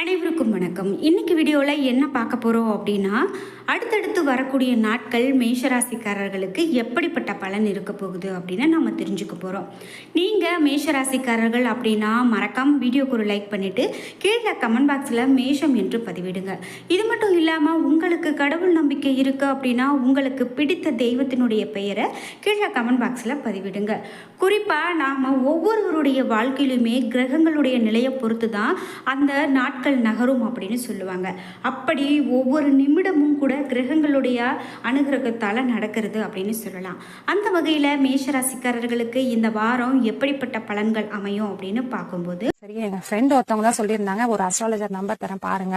அனைவருக்கும் வணக்கம். இன்னைக்கு வீடியோவில் என்ன பார்க்க போகிறோம் அப்படின்னா அடுத்தடுத்து வரக்கூடிய நாட்கள் மேஷராசிக்காரர்களுக்கு எப்படிப்பட்ட பலன் இருக்க போகுது அப்படின்னு நம்ம தெரிஞ்சுக்க போகிறோம் நீங்கள் மேஷராசிக்காரர்கள் அப்படின்னா மறக்காமல் வீடியோக்கு ஒரு லைக் பண்ணிவிட்டு கீழே கமெண்ட் பாக்ஸில் மேஷம் என்று பதிவிடுங்க. இது மட்டும் இல்லாமல் உங்களுக்கு கடவுள் நம்பிக்கை இருக்குது அப்படின்னா உங்களுக்கு பிடித்த தெய்வத்தினுடைய பெயரை கீழே கமெண்ட் பாக்ஸில் பதிவிடுங்க. குறிப்பாக நாம் ஒவ்வொருவருடைய வாழ்க்கையிலுமே கிரகங்களுடைய நிலையை பொறுத்து தான் அந்த நாட்கள் நகரும் அப்படின்னு சொல்லுவாங்க. அப்படி ஒவ்வொரு நிமிடமும் கூட கிரகங்களுடைய அனுகிரகத்தால் நடக்கிறது அப்படின்னு சொல்லலாம். அந்த வகையில் மேஷராசிக்காரர்களுக்கு இந்த வாரம் எப்படிப்பட்ட பலன்கள் அமையும் அப்படின்னு பார்க்கும்போது சரி எங்க ஃப்ரெண்ட் ஒருத்தவங்க தான் சொல்லியிருந்தாங்க. ஒரு அஸ்ட்ராலஜர் நம்பர் தரேன் பாருங்க.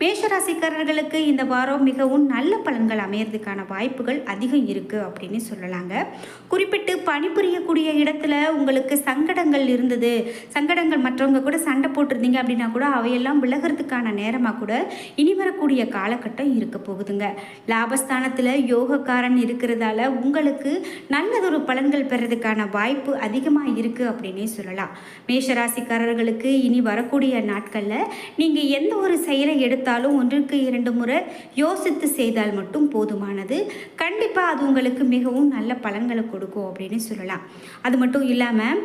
மேஷராசிக்காரர்களுக்கு இந்த வாரம் மிகவும் நல்ல பலன்கள் அமையறதுக்கான வாய்ப்புகள் அதிகம் இருக்குது அப்படின்னு சொல்லலாங்க. குறிப்பிட்டு பணிபுரியக்கூடிய இடத்துல உங்களுக்கு சங்கடங்கள் இருந்தது சங்கடங்கள் மற்றவங்க கூட சண்டை போட்டிருந்தீங்க அப்படின்னா கூட அவையெல்லாம் விலகிறதுக்கான நேரமாக கூட இனி வரக்கூடிய காலகட்டம் இருக்க போகுதுங்க. லாபஸ்தானத்தில் யோகக்காரன் இருக்கிறதால உங்களுக்கு நல்லதொரு பலன்கள் பெறதுக்கான வாய்ப்பு அதிகமாக இருக்குது அப்படின்னே சொல்லலாம். மேஷராசிக்காரர்களுக்கு இனி வரக்கூடிய நாட்களில் நீங்கள் எந்த ஒரு செயலை எடுத்தாலும் ஒன்றுக்கு இரண்டு முறை யோசித்து செய்தால் மட்டும் போதுமானது. கண்டிப்பாக அது உங்களுக்கு மிகவும் நல்ல பலன்களை கொடுக்கும் அப்படின்னு சொல்லலாம். அது மட்டும் இல்லாமல்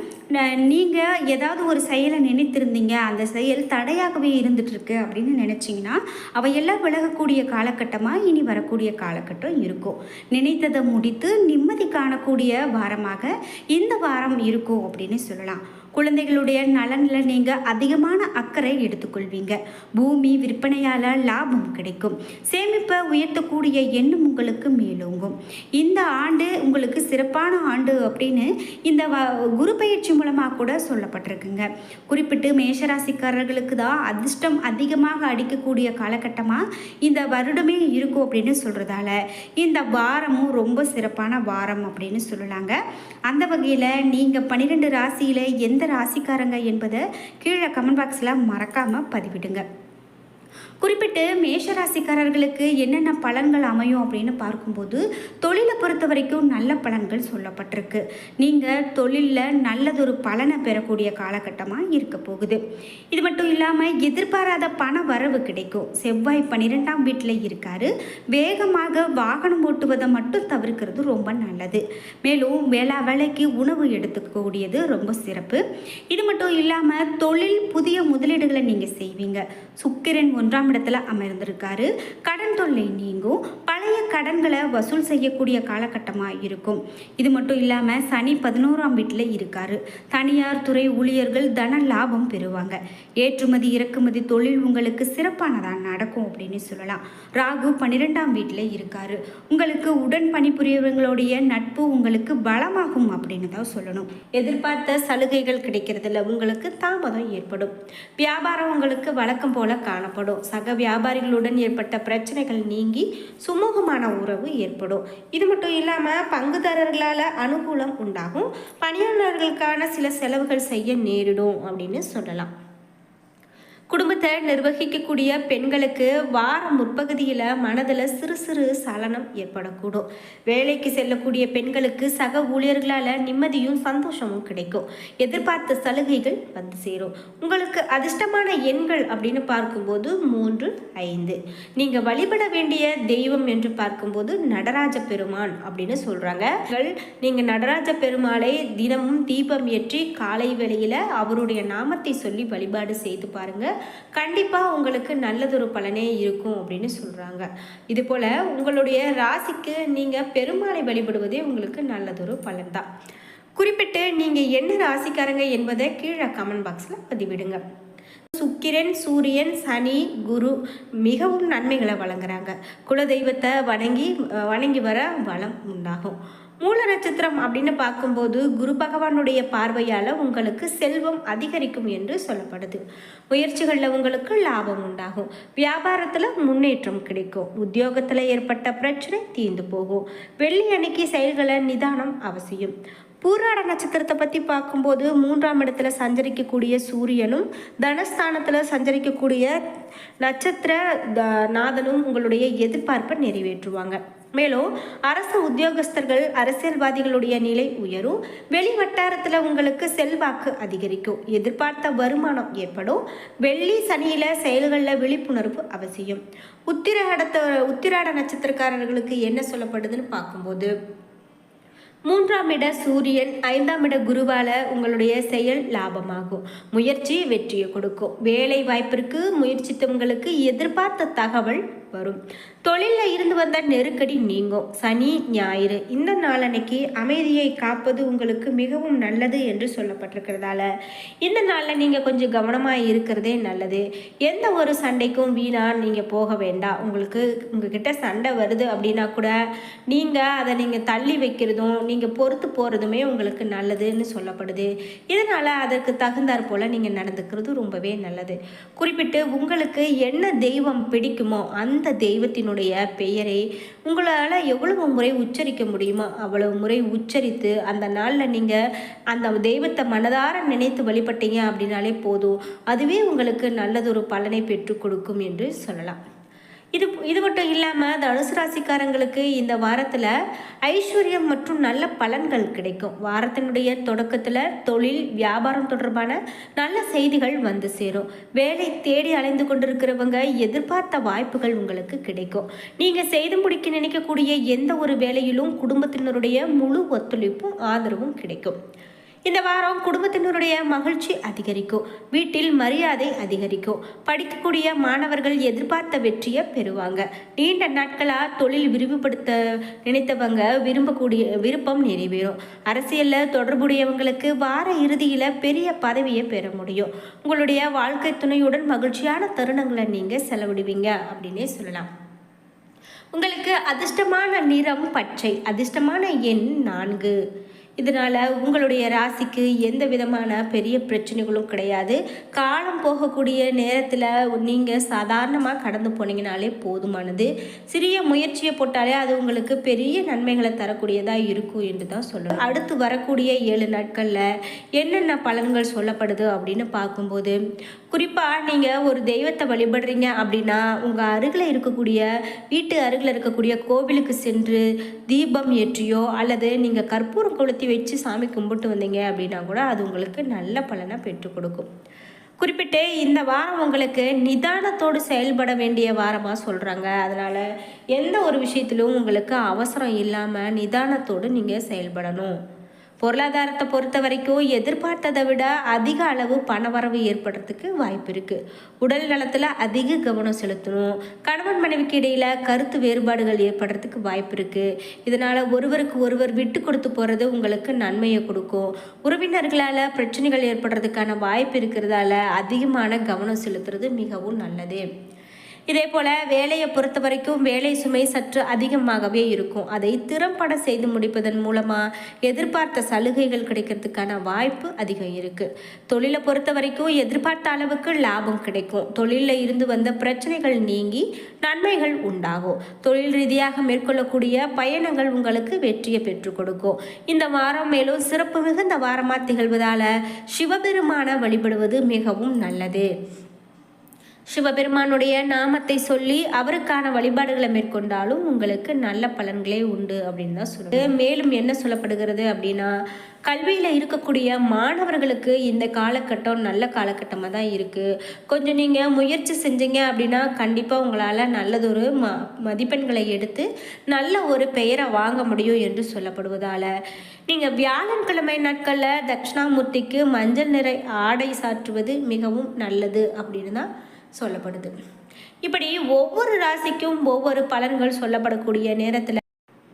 நீங்கள் ஏதாவது ஒரு செயலை நினைத்திருந்தீங்க அந்த செயல் தடையாகவே இருந்துகிட்ருக்கு இருக்கு அப்படின்னு நினச்சிங்கன்னா அவையெல்லாம் விலகக்கூடிய காலகட்டமாக இனி வரக்கூடிய காலகட்டம் இருக்கும். நினைத்ததை முடித்து நிம்மதி காணக்கூடிய வாரமாக இந்த வாரம் இருக்கும் அப்படின்னு சொல்லலாம். குழந்தைகளுடைய நலனில் நீங்கள் அதிகமான அக்கறை எடுத்துக்கொள்வீங்க. பூமி விற்பனையால் லாபம் கிடைக்கும். சேமிப்பை உயர்த்தக்கூடிய எண்ணம் உங்களுக்கு மேலோங்கும். இந்த ஆண்டு உங்களுக்கு சிறப்பான ஆண்டு அப்படின்னு இந்த வ- குரு பயிற்சி மூலமாக கூட சொல்லப்பட்டிருக்குங்க. குறிப்பிட்டு மேஷராசிக்காரர்களுக்கு தான் அதிர்ஷ்டம் அதிகமாக அடிக்கக்கூடிய காலகட்டமாக இந்த வருடமே இருக்கும் அப்படின்னு சொல்கிறதால இந்த வாரமும் ரொம்ப சிறப்பான வாரம் அப்படின்னு சொல்லலாங்க. அந்த வகையில் நீங்கள் பன்னிரெண்டு ராசியில் எந்த ராசிக்காரங்க என்பதை கீழே கமெண்ட் பாக்ஸில் மறக்காமல் பதிவிடுங்க. குறிப்பிட்டு மேஷராசிக்காரர்களுக்கு என்னென்ன பலன்கள் அமையும் அப்படின்னு பார்க்கும்போது தொழிலை பொறுத்த வரைக்கும் நல்ல பலன்கள் சொல்லப்பட்டிருக்கு. நீங்கள் தொழிலில் நல்லதொரு பலனை பெறக்கூடிய காலகட்டமாக இருக்க போகுது. இது மட்டும் இல்லாமல் எதிர்பாராத பண வரவு கிடைக்கும். செவ்வாய் பன்னிரெண்டாம் வீட்டில் இருக்காரு. வேகமாக வாகனம் ஓட்டுவதை மட்டும் தவிர்க்கிறது ரொம்ப நல்லது. மேலும் வேளா வேலைக்கு உணவு எடுத்துக்கக்கூடியது ரொம்ப சிறப்பு. இது மட்டும் இல்லாமல் தொழில் புதிய முதலீடுகளை நீங்கள் செய்வீங்க. சுக்கிரன் ஒன்றாம் இடத்துல அமர்ந்திருக்காரு. கடன் தொல்லை நீங்கும். பழைய கடன்களை வசூல் செய்யக்கூடிய காலகட்டமாக இருக்கும். இது மட்டும் இல்லாமல் சனி பதினோராம் வீட்டில் இருக்காரு. தனியார் துறை ஊழியர்கள் தன லாபம் பெறுவாங்க. ஏற்றுமதி இறக்குமதி தொழில் உங்களுக்கு சிறப்பானதாக நடக்கும் அப்படின்னு சொல்லலாம். ராகு பன்னிரெண்டாம் வீட்டில் இருக்காரு. உங்களுக்கு உடன் பணிபுரியவங்களுடைய நட்பு உங்களுக்கு பலமாகும் அப்படின்னு தான் சொல்லணும். எதிர்பார்த்த சலுகைகள் கிடைக்கிறதுல உங்களுக்கு தாமதம் ஏற்படும். வியாபாரம் உங்களுக்கு வழக்கம் போல காணப்படும். சக வியாபாரிகளுடன் ஏற்பட்ட பிரச்சனைகள் நீங்கி சுமூகமான உறவு ஏற்படும். இது மட்டும் இல்லாமல் பங்குதாரர்களால் அனுகூலம் உண்டாகும். பணியாளர்களுக்கான சில செலவுகள் செய்ய நேரிடும் அப்படின்னு சொல்லலாம். குடும்பத்தை நிர்வகிக்கக்கூடிய பெண்களுக்கு வார முற்பகுதியில் மனதில் சிறு சிறு சலனம் ஏற்படக்கூடும். வேலைக்கு செல்லக்கூடிய பெண்களுக்கு சக ஊழியர்களால் நிம்மதியும் சந்தோஷமும் கிடைக்கும். எதிர்பார்த்த சலுகைகள் வந்து சேரும். உங்களுக்கு அதிர்ஷ்டமான எண்கள் அப்படின்னு பார்க்கும்போது மூன்று ஐந்து. நீங்கள் வழிபட வேண்டிய தெய்வம் என்று பார்க்கும்போது நடராஜ பெருமான் அப்படின்னு சொல்கிறாங்க நீங்கள் நடராஜ பெருமாளை தினமும் தீபம் ஏற்றி காலை வேளையில் அவருடைய நாமத்தை சொல்லி வழிபாடு செய்து பாருங்கள் கண்டிப்பாக உங்களுக்கு நல்லதொரு பலனே இருக்கும் அப்படின்னு சொல்கிறாங்க இது போல் உங்களுடைய ராசிக்கு நீங்கள் பெருமாளை வழிபடுவதே உங்களுக்கு நல்லதொரு பலன் தான் குறிப்பிட்டு நீங்கள் என்ன ராசிக்காரங்க என்பதை கீழே கமெண்ட் பாக்ஸில் பதிவிடுங்க. சுக்கிரன் சூரியன் சனி குரு மிகவும் நன்மைகளை வழங்குறாங்க. குலதெய்வத்தை வணங்கி வணங்கி வர வளம் உண்டாகும். மூல நட்சத்திரம் அப்படின்னு பார்க்கும்போது குரு பகவானுடைய பார்வையால் உங்களுக்கு செல்வம் அதிகரிக்கும் என்று சொல்லப்படுது. முயற்சிகளில் உங்களுக்கு லாபம் உண்டாகும். வியாபாரத்தில் முன்னேற்றம் கிடைக்கும். உத்தியோகத்தில் ஏற்பட்ட பிரச்சனை தீர்ந்து போகும். வெள்ளி அன்னைக்கு செயல்களை நிதானம் அவசியம். பூராட நட்சத்திரத்தை பற்றி பார்க்கும்போது மூன்றாம் இடத்துல சஞ்சரிக்கக்கூடிய சூரியனும் தனஸ்தானத்தில் சஞ்சரிக்கக்கூடிய நட்சத்திர த- நாதனும் உங்களுடைய எதிர்பார்ப்பை நிறைவேற்றுவாங்க. மேலும் அரசு உத்தியோகஸ்தர்கள் அரசியல்வாதிகளுடைய நிலை உயரும். வெளி வட்டாரத்தில் உங்களுக்கு செல்வாக்கு அதிகரிக்கும். எதிர்பார்த்த வருமானம் ஏற்படும். வெள்ளி சனியில செயல்களில் விழிப்புணர்வு அவசியம். உத்திரகடத்த உத்திராட நட்சத்திரக்காரர்களுக்கு என்ன சொல்லப்படுதுன்னு பார்க்கும்போது மூன்றாம் இட சூரியன் ஐந்தாம் இட குருவால உங்களுடைய செயல் லாபமாகும். முயற்சி வெற்றியை கொடுக்கும். வேலை வாய்ப்பிற்கு முயற்சித்தவங்களுக்கு எதிர்பார்த்த தகவல் வரும். தொழிலில் இருந்து வந்த நெருக்கடி நீங்கும். சனி ஞாயிறு இந்த நாளன்னைக்கு அமைதியை காப்பது உங்களுக்கு மிகவும் நல்லது என்று சொல்லப்பட்டிருக்கிறதால. இந்த நாளில் நீங்கள் கொஞ்சம் கவனமாக இருக்கிறதே நல்லது. எந்த ஒரு சண்டைக்கும் வீணாக நீங்கள் போக வேண்டாம். உங்களுக்கு உங்ககிட்ட சண்டை வருது அப்படின்னா கூட நீங்கள் அதை நீங்கள் தள்ளி வைக்கிறதும் நீங்கள் பொறுத்து போகிறதுமே உங்களுக்கு நல்லதுன்னு சொல்லப்படுது. இதனால் அதற்கு தகுந்தாற் போல் நீங்கள் நடந்துக்கிறது ரொம்பவே நல்லது. குறிப்பிட்டு உங்களுக்கு என்ன தெய்வம் பிடிக்குமோ அந்த அந்த தெய்வத்தினுடைய பெயரை உங்களால் எவ்வளவு முறை உச்சரிக்க முடியுமோ அவ்வளவு முறை உச்சரித்து அந்த நாளில் நீங்கள் அந்த தெய்வத்தை மனதார நினைத்து வழிபட்டீங்க அப்படின்னாலே போதும். அதுவே உங்களுக்கு நல்லதொரு பலனை பெற்றுக் கொடுக்கும் என்று சொல்லலாம். இது இது மட்டும் இல்லாமல் தனுசு ராசிக்காரங்களுக்கு இந்த வாரத்தில் ஐஸ்வர்யம் மற்றும் நல்ல பலன்கள் கிடைக்கும். வாரத்தினுடைய தொடக்கத்தில் தொழில் வியாபாரம் தொடர்பான நல்ல செய்திகள் வந்து சேரும். வேலை தேடி அலைந்து கொண்டிருக்கிறவங்க எதிர்பார்த்த வாய்ப்புகள் உங்களுக்கு கிடைக்கும். நீங்கள் செய்து முடிக்க நினைக்கக்கூடிய எந்த ஒரு வேலையிலும் குடும்பத்தினருடைய முழு ஒத்துழைப்பும் ஆதரவும் கிடைக்கும். இந்த வாரம் குடும்பத்தினருடைய மகிழ்ச்சி அதிகரிக்கும். வீட்டில் மரியாதை அதிகரிக்கும். படிக்கக்கூடிய மாணவர்கள் எதிர்பார்த்த வெற்றியை பெறுவாங்க. நீண்ட நாட்களாக தொழில் விரிவுபடுத்த நினைத்தவங்க விரும்பக்கூடிய விருப்பம் நிறைவேறும். அரசியலில் தொடர்புடையவங்களுக்கு வார இறுதியில் பெரிய பதவியை பெற முடியும். உங்களுடைய வாழ்க்கை துணையுடன் மகிழ்ச்சியான தருணங்களை நீங்கள் செலவிடுவீங்க அப்படின்னே சொல்லலாம். உங்களுக்கு அதிர்ஷ்டமான நிறம் பச்சை அதிர்ஷ்டமான எண் நான்கு. இதனால் உங்களுடைய ராசிக்கு எந்த விதமான பெரிய பிரச்சனைகளும் கிடையாது. காலம் போகக்கூடிய நேரத்தில் நீங்கள் சாதாரணமாக கடந்து போனீங்கனாலே போதுமானது. சிறிய முயற்சியை போட்டாலே அது உங்களுக்கு பெரிய நன்மைகளை தரக்கூடியதாக இருக்கும் என்று தான் சொல்லணும். அடுத்து வரக்கூடிய ஏழு நாட்களில் என்னென்ன பலன்கள் சொல்லப்படுது அப்படின்னு பார்க்கும்போது குறிப்பாக நீங்கள் ஒரு தெய்வத்தை வழிபடுறீங்க அப்படின்னா உங்கள் அருகில் இருக்கக்கூடிய வீட்டு அருகில் இருக்கக்கூடிய கோவிலுக்கு சென்று தீபம் ஏற்றியோ அல்லது நீங்கள் கற்பூரம் கொளுத்தி வச்சு சாமி கும்பிட்டு வந்தீங்க அப்படின்னா கூட அது உங்களுக்கு நல்ல பலனை பெற்றுக் கொடுக்கும். குறிப்பிட்டு இந்த வாரம் உங்களுக்கு நிதானத்தோடு செயல்பட வேண்டிய வாரமாக சொல்கிறாங்க அதனால் எந்த ஒரு விஷயத்திலும் உங்களுக்கு அவசரம் இல்லாமல் நிதானத்தோடு நீங்கள் செயல்படணும். பொருளாதாரத்தை பொறுத்த வரைக்கும் எதிர்பார்த்ததை விட அதிக அளவு பணவரவு ஏற்படுறதுக்கு வாய்ப்பு இருக்குது உடல் நலத்தில் அதிக கவனம் செலுத்தணும். கணவன் மனைவிக்கு இடையில் கருத்து வேறுபாடுகள் ஏற்படுறதுக்கு வாய்ப்பு இருக்குது இதனால் ஒருவருக்கு ஒருவர் விட்டு கொடுத்து போகிறது உங்களுக்கு நன்மையை கொடுக்கும். உறவினர்களால் பிரச்சனைகள் ஏற்படுறதுக்கான வாய்ப்பு இருக்கிறதால அதிகமான கவனம் செலுத்துறது மிகவும் நல்லது. இதே போல் வேலையை பொறுத்த வரைக்கும் வேலை சுமை சற்று அதிகமாகவே இருக்கும். அதை திறம்பட செய்து முடிப்பதன் மூலமாக எதிர்பார்த்த சலுகைகள் கிடைக்கிறதுக்கான வாய்ப்பு அதிகம் இருக்குது தொழிலை பொறுத்த வரைக்கும் எதிர்பார்த்த அளவுக்கு லாபம் கிடைக்கும். தொழிலில் இருந்து வந்த பிரச்சனைகள் நீங்கி நன்மைகள் உண்டாகும். தொழில் ரீதியாக மேற்கொள்ளக்கூடிய பயணங்கள் உங்களுக்கு வெற்றியை பெற்றுக் கொடுக்கும். இந்த வாரம் மேலும் சிறப்பு மிகுந்த வாரமாக திகழ்வதால் சிவபெருமான வழிபடுவது மிகவும் நல்லது. சிவபெருமானுடைய நாமத்தை சொல்லி அவருக்கான வழிபாடுகளை மேற்கொண்டாலும் உங்களுக்கு நல்ல பலன்களே உண்டு அப்படின்னு தான் சொல்லுது மேலும் என்ன சொல்லப்படுகிறது அப்படின்னா கல்வியில் இருக்கக்கூடிய மாணவர்களுக்கு இந்த காலகட்டம் நல்ல காலகட்டமாக தான் இருக்குது கொஞ்சம் நீங்கள் முயற்சி செஞ்சீங்க அப்படின்னா கண்டிப்பாக உங்களால் நல்லதொரு ம மதிப்பெண்களை எடுத்து நல்ல ஒரு பெயரை வாங்க முடியும் என்று சொல்லப்படுவதால். நீங்கள் வியாழன்கிழமை நாட்களில் தட்சிணாமூர்த்திக்கு மஞ்சள் நிறை ஆடை சாற்றுவது மிகவும் நல்லது அப்படின்னு தான் சொல்லப்படுது. இப்படி ஒவ்வொரு ராசிக்கும் ஒவ்வொரு பலன்கள் சொல்லப்படக்கூடிய நேரத்தில்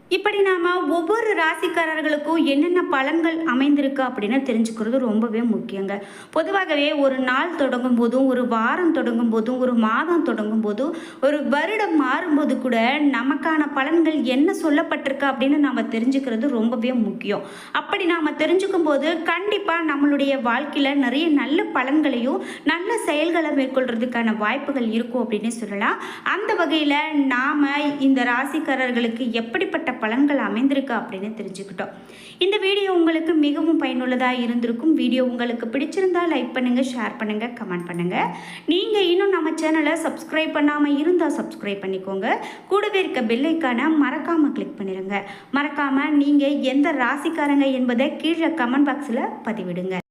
இப்படி நாம் ஒவ்வொரு ராசிக்காரர்களுக்கும் என்னென்ன பலன்கள் அமைந்திருக்கு அப்படின்னு தெரிஞ்சுக்கிறது ரொம்பவே முக்கியங்க. பொதுவாகவே ஒரு நாள் தொடங்கும் போதும் ஒரு வாரம் தொடங்கும் போதும் ஒரு மாதம் தொடங்கும் போதும் ஒரு வருடம் மாறும்போது கூட நமக்கான பலன்கள் என்ன சொல்லப்பட்டிருக்கு அப்படின்னு நாம் தெரிஞ்சுக்கிறது ரொம்பவே முக்கியம். அப்படி நாம் தெரிஞ்சுக்கும் போது கண்டிப்பாக நம்மளுடைய வாழ்க்கையில் நிறைய நல்ல பலன்களையும் நல்ல செயல்களை மேற்கொள்கிறதுக்கான வாய்ப்புகள் இருக்கும் அப்படின்னு சொல்லலாம். அந்த வகையில் நாம் இந்த ராசிக்காரர்களுக்கு எப்படிப்பட்ட பலன்கள் அமைந்திருக்கு அப்படின்னு தெரிஞ்சுக்கிட்டோம். இந்த வீடியோ உங்களுக்கு மிகவும் பயனுள்ளதாக இருந்திருக்கும். வீடியோ உங்களுக்கு பிடிச்சிருந்தா லைக் பண்ணுங்கள் ஷேர் பண்ணுங்கள் கமெண்ட் பண்ணுங்கள் நீங்கள் இன்னும் நம்ம சேனலை சப்ஸ்கிரைப் பண்ணாமல் இருந்தால் சப்ஸ்கிரைப் பண்ணிக்கோங்க. கூடவே இருக்க பெல்லைக்கான மறக்காமல் கிளிக் பண்ணிடுங்க மறக்காமல் நீங்கள் எந்த ராசிக்காரங்க என்பதை கீழே கமெண்ட் பாக்ஸில் பதிவிடுங்க.